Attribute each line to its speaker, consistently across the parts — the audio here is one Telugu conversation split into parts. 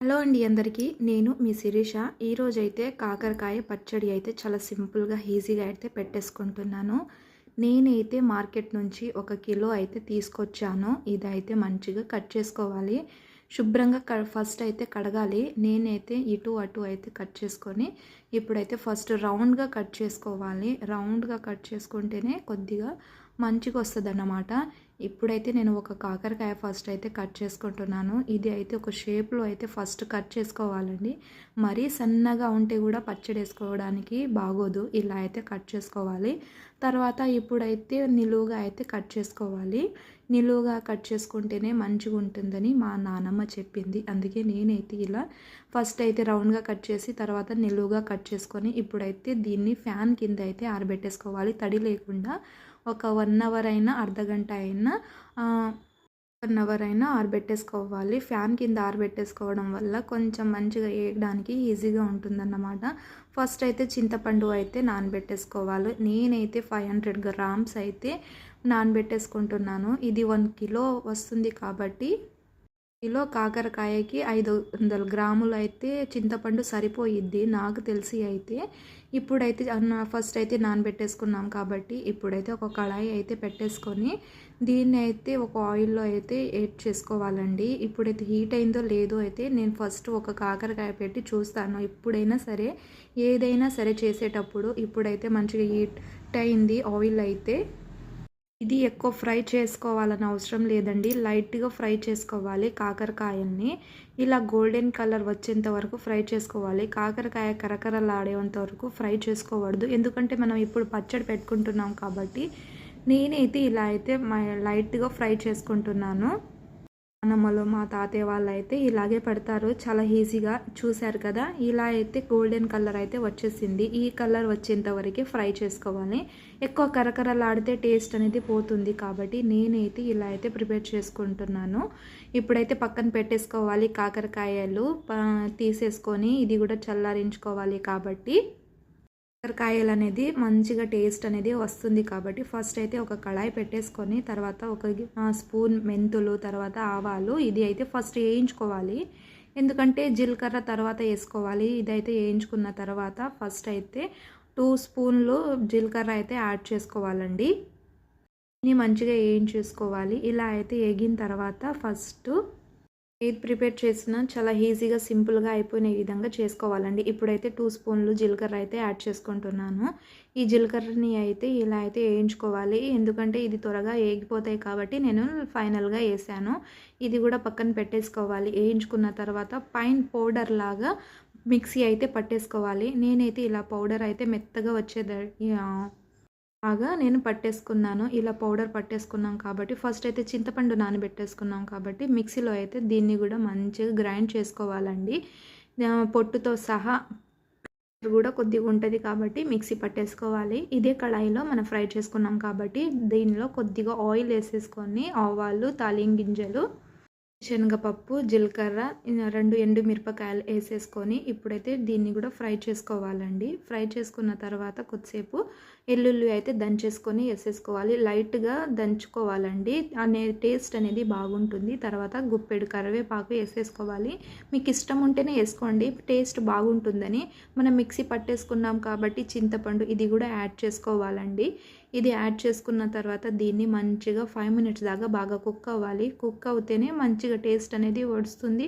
Speaker 1: హలో అండి అందరికీ. నేను మీ శిరీష. ఈరోజైతే కాకరకాయ పచ్చడి అయితే చాలా సింపుల్గా ఈజీగా అయితే పెట్టేసుకుంటున్నాను. నేనైతే మార్కెట్ నుంచి ఒక కిలో అయితే తీసుకొచ్చాను. ఇదైతే మంచిగా కట్ చేసుకోవాలి. శుభ్రంగా క ఫస్ట్ అయితే కడగాలి. నేనైతే ఇటు అటు అయితే కట్ చేసుకొని ఇప్పుడైతే ఫస్ట్ రౌండ్గా కట్ చేసుకోవాలి. రౌండ్గా కట్ చేసుకుంటేనే కొద్దిగా మంచిగా వస్తుంది అన్నమాట ఇప్పుడైతే నేను ఒక కాకరకాయ ఫస్ట్ అయితే కట్ చేసుకుంటున్నాను. ఇది అయితే ఒక షేప్లో అయితే ఫస్ట్ కట్ చేసుకోవాలండి. మరీ సన్నగా ఉంటే కూడా పచ్చడి వేసుకోవడానికి బాగోదు. ఇలా అయితే కట్ చేసుకోవాలి. తర్వాత ఇప్పుడైతే నిలువుగా అయితే కట్ చేసుకోవాలి. నిలువుగా కట్ చేసుకుంటేనే మంచిగా ఉంటుందని మా నానమ్మ చెప్పింది. అందుకే నేనైతే ఇలా ఫస్ట్ అయితే రౌండ్గా కట్ చేసి తర్వాత నిలువుగా కట్ చేసుకొని ఇప్పుడైతే దీన్ని ఫ్యాన్ కింద అయితే ఆరబెట్టేసుకోవాలి. తడి లేకుండా ఒక వన్ అవర్ అయినా అర్ధ గంట అయినా వన్ అవర్ అయినా ఆరబెట్టేసుకోవాలి. ఫ్యాన్ కింద ఆరబెట్టేసుకోవడం వల్ల కొంచెం మంచిగా వేయడానికి ఈజీగా ఉంటుందన్నమాట. ఫస్ట్ అయితే చింతపండు అయితే నానబెట్టేసుకోవాలి. నేనైతే ఫైవ్ హండ్రెడ్ గ్రామ్స్ అయితే నానబెట్టేసుకుంటున్నాను. ఇది వన్ కిలో వస్తుంది కాబట్టి కిలో కాకరకాయకి ఐదు వందల గ్రాములు అయితే చింతపండు సరిపోయిద్ది నాకు తెలిసి అయితే. ఇప్పుడైతే ఫస్ట్ అయితే నానబెట్టేసుకున్నాం కాబట్టి ఇప్పుడైతే ఒక కళాయి అయితే పెట్టేసుకొని దీన్ని అయితే ఒక ఆయిల్లో అయితే యాడ్ చేసుకోవాలండి. ఇప్పుడైతే హీట్ అయిందో లేదో అయితే నేను ఫస్ట్ ఒక కాకరకాయ పెట్టి చూస్తాను. ఇప్పుడైనా సరే ఏదైనా సరే చేసేటప్పుడు ఇప్పుడైతే మంచిగా హీట్ అయింది ఆయిల్ అయితే ఇది ఎక్కువ ఫ్రై చేసుకోవాలని అవసరం లేదండి. లైట్గా ఫ్రై చేసుకోవాలి కాకరకాయల్ని. ఇలా గోల్డెన్ కలర్ వచ్చేంత వరకు ఫ్రై చేసుకోవాలి. కాకరకాయ కరకరలాడేంత వరకు ఫ్రై చేసుకోకూడదు. ఎందుకంటే మనం ఇప్పుడు పచ్చడి పెట్టుకుంటున్నాం కాబట్టి నేనైతే ఇలా అయితే లైట్గా ఫ్రై చేసుకుంటున్నాను. నానమ్మలు మా తాతయ్య వాళ్ళు అయితే ఇలాగే పెడతారు. చాలా ఈజీగా చూశారు కదా. ఇలా అయితే గోల్డెన్ కలర్ అయితే వచ్చేసింది. ఈ కలర్ వచ్చేంత వరకు ఫ్రై చేసుకోవాలి. ఎక్కువ కరకరలాడితే టేస్ట్ అనేది పోతుంది కాబట్టి నేనైతే ఇలా అయితే ప్రిపేర్ చేసుకుంటున్నాను. ఇప్పుడైతే పక్కన పెట్టేసుకోవాలి కాకరకాయలు తీసేసుకొని ఇది కూడా చల్లారించుకోవాలి కాబట్టి. కాకరకాయలు అనేది మంచిగా టేస్ట్ అనేది వస్తుంది కాబట్టి ఫస్ట్ అయితే ఒక కళాయి పెట్టేసుకొని తర్వాత ఒక స్పూన్ మెంతులు తర్వాత ఆవాలు ఇది అయితే ఫస్ట్ వేయించుకోవాలి. ఎందుకంటే జీలకర్ర తర్వాత వేసుకోవాలి. ఇదైతే వేయించుకున్న తర్వాత ఫస్ట్ అయితే టూ స్పూన్లు జీలకర్ర అయితే యాడ్ చేసుకోవాలండి. ఇది మంచిగా వేయించేసుకోవాలి. ఇలా అయితే వేగిన తర్వాత ఫస్ట్ ఏది ప్రిపేర్ చేసినా చాలా ఈజీగా సింపుల్గా అయిపోయిన విధంగా చేసుకోవాలండి. ఇప్పుడైతే టూ స్పూన్లు జీలకర్ర అయితే యాడ్ చేసుకుంటున్నాను. ఈ జీలకర్రని అయితే ఇలా అయితే వేయించుకోవాలి. ఎందుకంటే ఇది త్వరగా వేగిపోతాయి కాబట్టి నేను ఫైనల్గా వేసాను. ఇది కూడా పక్కన పెట్టేసుకోవాలి. వేయించుకున్న తర్వాత పైన్ పౌడర్ లాగా మిక్సీ అయితే పట్టేసుకోవాలి. నేనైతే ఇలా పౌడర్ అయితే మెత్తగా వచ్చేది బాగా నేను పట్టేసుకున్నాను. ఇలా పౌడర్ పట్టేసుకున్నాం కాబట్టి ఫస్ట్ అయితే చింతపండు నానబెట్టేసుకున్నాం కాబట్టి మిక్సీలో అయితే దీన్ని కూడా మంచిగా గ్రైండ్ చేసుకోవాలండి. పొట్టుతో సహా కూడా కొద్దిగా ఉంటుంది కాబట్టి మిక్సీ పట్టేసుకోవాలి. ఇదే కళాయిలో మనం ఫ్రై చేసుకున్నాం కాబట్టి దీనిలో కొద్దిగా ఆయిల్ వేసేసుకొని ఆవాలు తాలిం గింజలు శనగపప్పు జీలకర్ర రెండు ఎండు మిరపకాయలు వేసేసుకొని ఇప్పుడైతే దీన్ని కూడా ఫ్రై చేసుకోవాలండి. ఫ్రై చేసుకున్న తర్వాత కొద్దిసేపు ఎల్లుల్లి అయితే దంచేసుకొని వేసేసుకోవాలి. లైట్గా దంచుకోవాలండి. అనే టేస్ట్ అనేది బాగుంటుంది. తర్వాత గుప్పెడు కరివేపాకు వేసేసుకోవాలి. మీకు ఇష్టం ఉంటేనే వేసుకోండి. టేస్ట్ బాగుంటుందని మనం మిక్సీ పట్టేసుకున్నాం కాబట్టి చింతపండు ఇది కూడా యాడ్ చేసుకోవాలండి. ఇది యాడ్ చేసుకున్న తర్వాత దీన్ని మంచిగా ఫైవ్ మినిట్స్ దాకా బాగా కుక్ అవ్వాలి. కుక్ అవుతేనే మంచిగా టేస్ట్ అనేది వస్తుంది.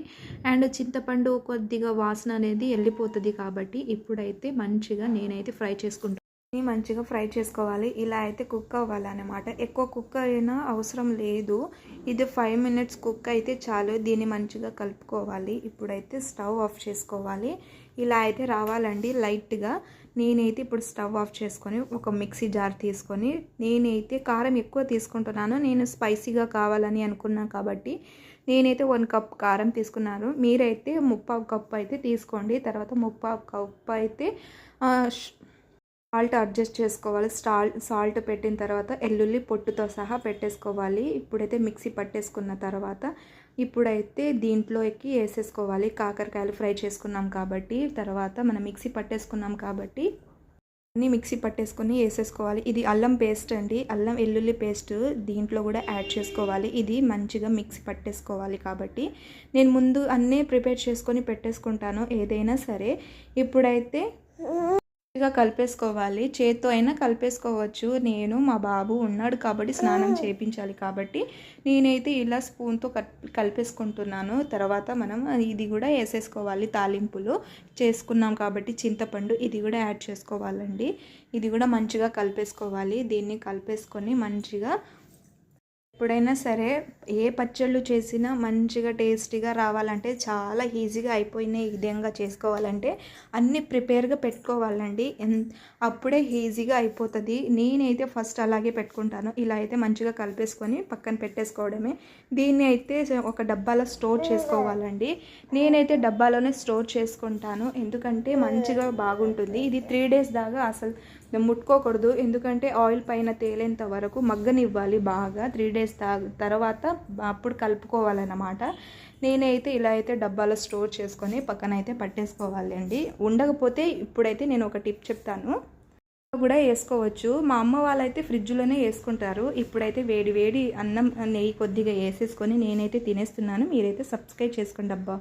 Speaker 1: అండ్ చింతపండు కొద్దిగా వాసన అనేది వెళ్ళిపోతుంది కాబట్టి ఇప్పుడైతే మంచిగా నేనైతే ఫ్రై చేసుకుంటాను మంచిగా ఫ్రై చేసుకోవాలి. ఇలా అయితే కుక్ అవ్వాలన్నమాట. ఎక్కువ కుక్ అయినా అవసరం లేదు. ఇది ఫైవ్ మినిట్స్ కుక్ అయితే చాలు. దీన్ని మంచిగా కలుపుకోవాలి. ఇప్పుడైతే స్టవ్ ఆఫ్ చేసుకోవాలి. ఇలా అయితే రావాలండి లైట్గా. నేనైతే ఇప్పుడు స్టవ్ ఆఫ్ చేసుకొని ఒక మిక్సీ జార్ తీసుకొని నేనైతే కారం ఎక్కువ తీసుకుంటున్నాను. నేను స్పైసీగా కావాలని అనుకున్నాను కాబట్టి నేనైతే వన్ కప్ కారం తీసుకున్నాను. మీరైతే ముప్పావు కప్ అయితే తీసుకోండి. తర్వాత ముప్పావు కప్ అయితే సాల్ట్ అడ్జస్ట్ చేసుకోవాలి. సాల్ట్ సాల్ట్ పెట్టిన తర్వాత ఎల్లుల్లి పొట్టుతో సహా పెట్టేసుకోవాలి. ఇప్పుడైతే మిక్సీ పట్టేసుకున్న తర్వాత ఇప్పుడైతే దీంట్లోకి వేసేసుకోవాలి. కాకరకాయలు ఫ్రై చేసుకున్నాం కాబట్టి తర్వాత మనం మిక్సీ పట్టేసుకున్నాం కాబట్టి అన్నీ మిక్సీ పట్టేసుకొని వేసేసుకోవాలి. ఇది అల్లం పేస్ట్ అండి. అల్లం వెల్లుల్లి పేస్ట్ దీంట్లో కూడా యాడ్ చేసుకోవాలి. ఇది మంచిగా మిక్సీ పట్టేసుకోవాలి కాబట్టి. నేను ముందు అన్నీ ప్రిపేర్ చేసుకొని పెట్టేసుకుంటాను. ఏదైనా సరే. ఇప్పుడైతే మంచిగా కలిపేసుకోవాలి. చేత్తో అయినా కలిపేసుకోవచ్చు. నేను మా బాబు ఉన్నాడు కాబట్టి స్నానం చేయించాలి కాబట్టి నేనైతే ఇలా స్పూన్తో కలిపేసుకుంటున్నాను. తర్వాత మనం ఇది కూడా వేసేసుకోవాలి తాలింపులు. చేసుకున్నాం కాబట్టి చింతపండు ఇది కూడా యాడ్ చేసుకోవాలండి. ఇది కూడా మంచిగా కలిపేసుకోవాలి. దీన్ని కలిపేసుకొని మంచిగా ఎప్పుడైనా సరే ఏ పచ్చళ్ళు చేసినా మంచిగా టేస్టీగా రావాలంటే చాలా ఈజీగా అయిపోయినాయి ఈ విధంగా చేసుకోవాలంటే. అన్నీ ప్రిపేర్గా పెట్టుకోవాలండి. ఎన్ అప్పుడే ఈజీగా అయిపోతుంది. నేనైతే ఫస్ట్ అలాగే పెట్టుకుంటాను. ఇలా అయితే మంచిగా కలిపేసుకొని పక్కన పెట్టేసుకోవడమే. దీన్ని అయితే ఒక డబ్బాలో స్టోర్ చేసుకోవాలండి. నేనైతే డబ్బాలోనే స్టోర్ చేసుకుంటాను. ఎందుకంటే మంచిగా బాగుంటుంది. ఇది త్రీ డేస్ దాకా అసలు ముట్టుకోకూడదు. ఎందుకంటే ఆయిల్ పైన తేలేంత వరకు మగ్గనివ్వాలి బాగా. త్రీ డేస్ తర్వాత అప్పుడు కలుపుకోవాలన్నమాట. నేనైతే ఇలా అయితే డబ్బాలో స్టోర్ చేసుకొని పక్కన అయితే పట్టేసుకోవాలి అండి ఉండకపోతే ఇప్పుడైతే నేను ఒక టిప్ చెప్తాను. కూడా వేసుకోవచ్చు. మా అమ్మ వాళ్ళైతే ఫ్రిడ్జ్లోనే వేసుకుంటారు. ఇప్పుడైతే వేడి వేడి అన్నం నెయ్యి కొద్దిగా వేసేసుకొని నేనైతే తినేస్తున్నాను. మీరైతే సబ్స్క్రైబ్ చేసుకోండి అబ్బా.